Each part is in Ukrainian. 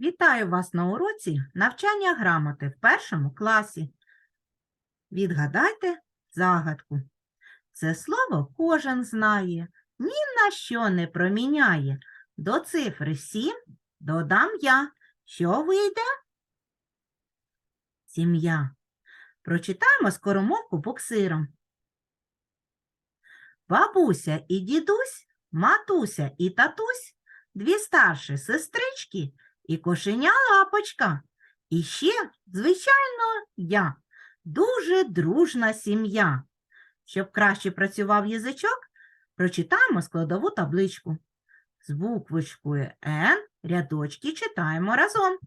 Вітаю вас на уроці навчання грамоти в першому класі. Відгадайте загадку. Це слово кожен знає, ні на що не проміняє. До цифри 7 додам я. Що вийде? Сім'я. Прочитаємо скоромовку буксиром. Бабуся і дідусь, матуся і татусь, дві старші сестрички і кошеня лапочка. І ще, звичайно, я. Дуже дружна сім'я. Щоб краще працював язичок, прочитаємо складову табличку. З буквочкою Н рядочки читаємо разом.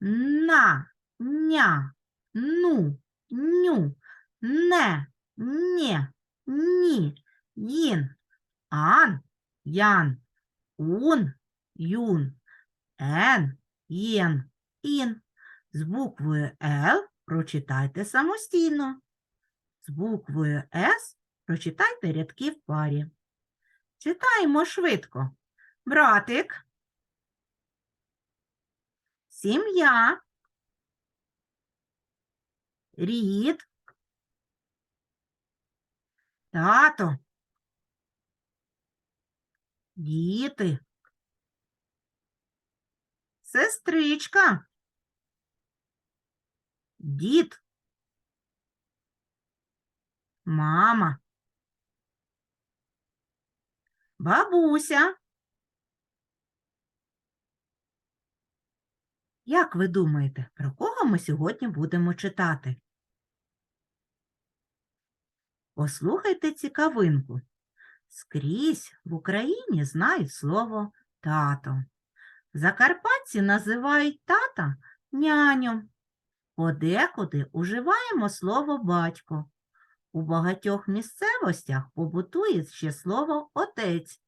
На, ня, ну, ню, не, нє, ні, їн, ан, ян, ун, юн, ен, єн, ін. З буквою Л прочитайте самостійно. З буквою С прочитайте рядки в парі. Читаємо швидко. Братик. Сім'я. Рід. Тато. Діти. Сестричка. Дід. Мама. Бабуся. Як ви думаєте, про кого ми сьогодні будемо читати? Послухайте цікавинку. Скрізь в Україні знають слово тато. Закарпатці називають тата няню. Подекуди уживаємо слово батько. У багатьох місцевостях побутує ще слово отець.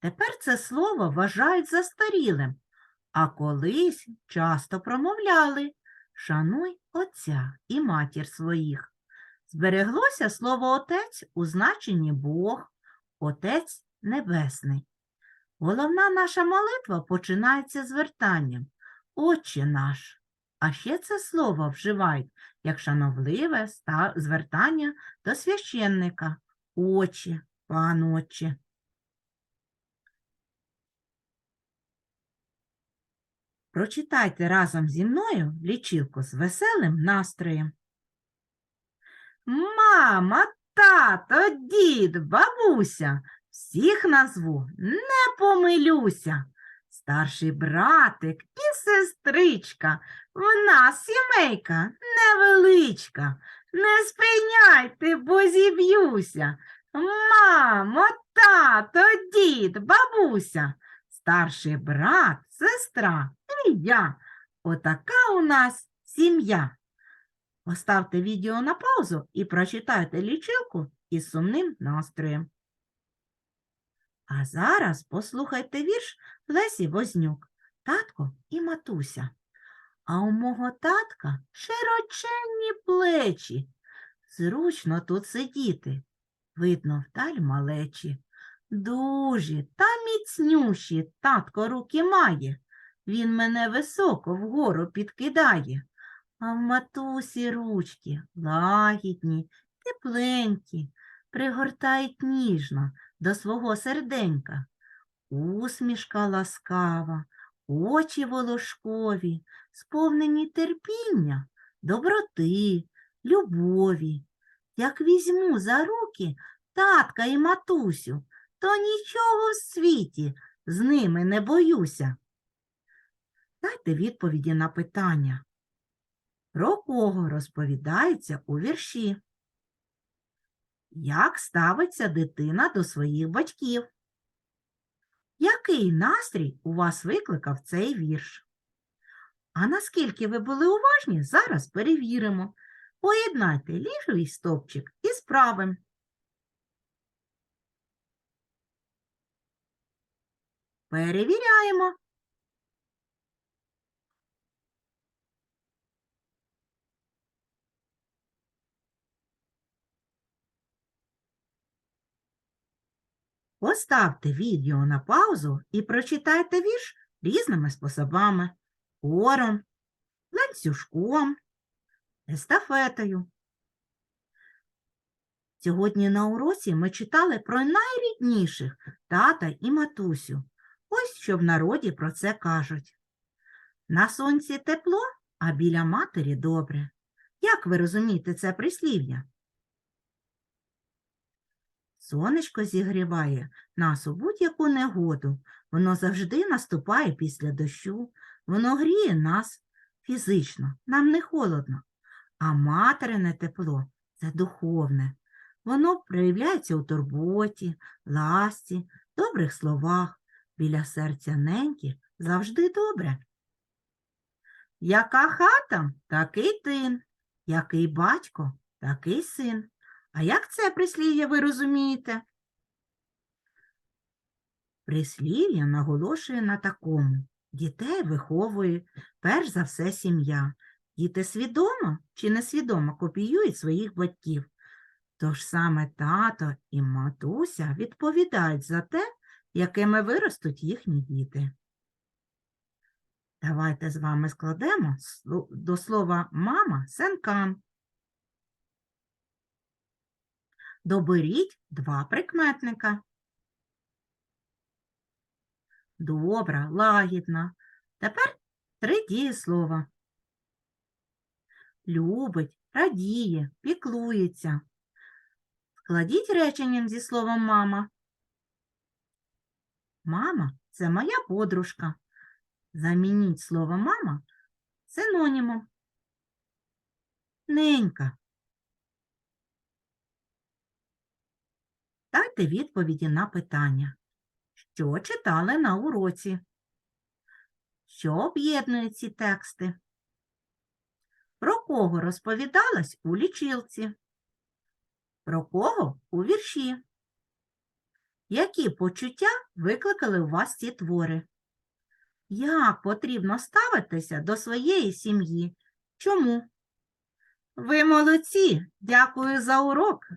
Тепер це слово вважають застарілим, а колись часто промовляли Шануй отця і матір своїх. Збереглося слово отець у значенні Бог, Отець Небесний. Головна наша молитва починається з вертанням Отче наш. А ще це слово вживають як шановливе звертання до священника Отче, пан Отче. Прочитайте разом зі мною лічилку з веселим настроєм. Мама, тато, дід, бабуся, всіх назву, не помилюся. Старший братик і сестричка, в нас сімейка невеличка. Не спиняйте, бо зіб'юся. Мамо, тато, дід, бабуся, старший брат, сестра і я. Отака у нас сім'я. Поставте відео на паузу і прочитайте лічилку із сумним настроєм. А зараз послухайте вірш Лесі Вознюк, татко і матуся. А у мого татка широченні плечі. Зручно тут сидіти. Видно вдаль малечі. Дужі та міцнющі татко руки має. Він мене високо вгору підкидає. А в матусі ручки лагідні, тепленькі, пригортають ніжно до свого серденька. Усмішка ласкава, очі волошкові, сповнені терпіння, доброти, любові. Як візьму за руки татка і матусю, то нічого в світі з ними не боюся. Дайте відповіді на питання. Про кого розповідається у вірші? Як ставиться дитина до своїх батьків? Який настрій у вас викликав цей вірш? А наскільки ви були уважні, зараз перевіримо. Поєднайте лівий стовпчик із правим. Перевіряємо. Поставте відео на паузу і прочитайте вірш різними способами. хором, ланцюжком, естафетою. Сьогодні на уроці ми читали про найрідніших тата і матусю. Ось що в народі про це кажуть. На сонці тепло, а біля матері добре. Як ви розумієте це прислів'я? Сонечко зігріває нас у будь-яку негоду. Воно завжди наступає після дощу. Воно гріє нас фізично, нам не холодно. А материне тепло це духовне. Воно проявляється у турботі, ласті, добрих словах. Біля серця неньки завжди добре. Яка хата, такий тин, який батько, такий син. А як це прислів'я ви розумієте? Прислів'я наголошує на такому. Дітей виховує перш за все сім'я. Діти свідомо чи несвідомо копіюють своїх батьків. Тож саме тато і матуся відповідають за те, якими виростуть їхні діти. Давайте з вами складемо до слова мама сенкам. Доберіть два прикметника. Добра, лагідна. Тепер три дієслова. Любить, радіє, піклується. Складіть реченням зі словом мама. Мама це моя подружка. Замініть слово мама синонімом. Ненька. Дайте відповіді на питання. Що читали на уроці? Що об'єднує ці тексти? Про кого розповідалось у лічилці? Про кого у вірші? Які почуття викликали у вас ці твори? Як потрібно ставитися до своєї сім'ї? Чому? Ви молодці! Дякую за урок!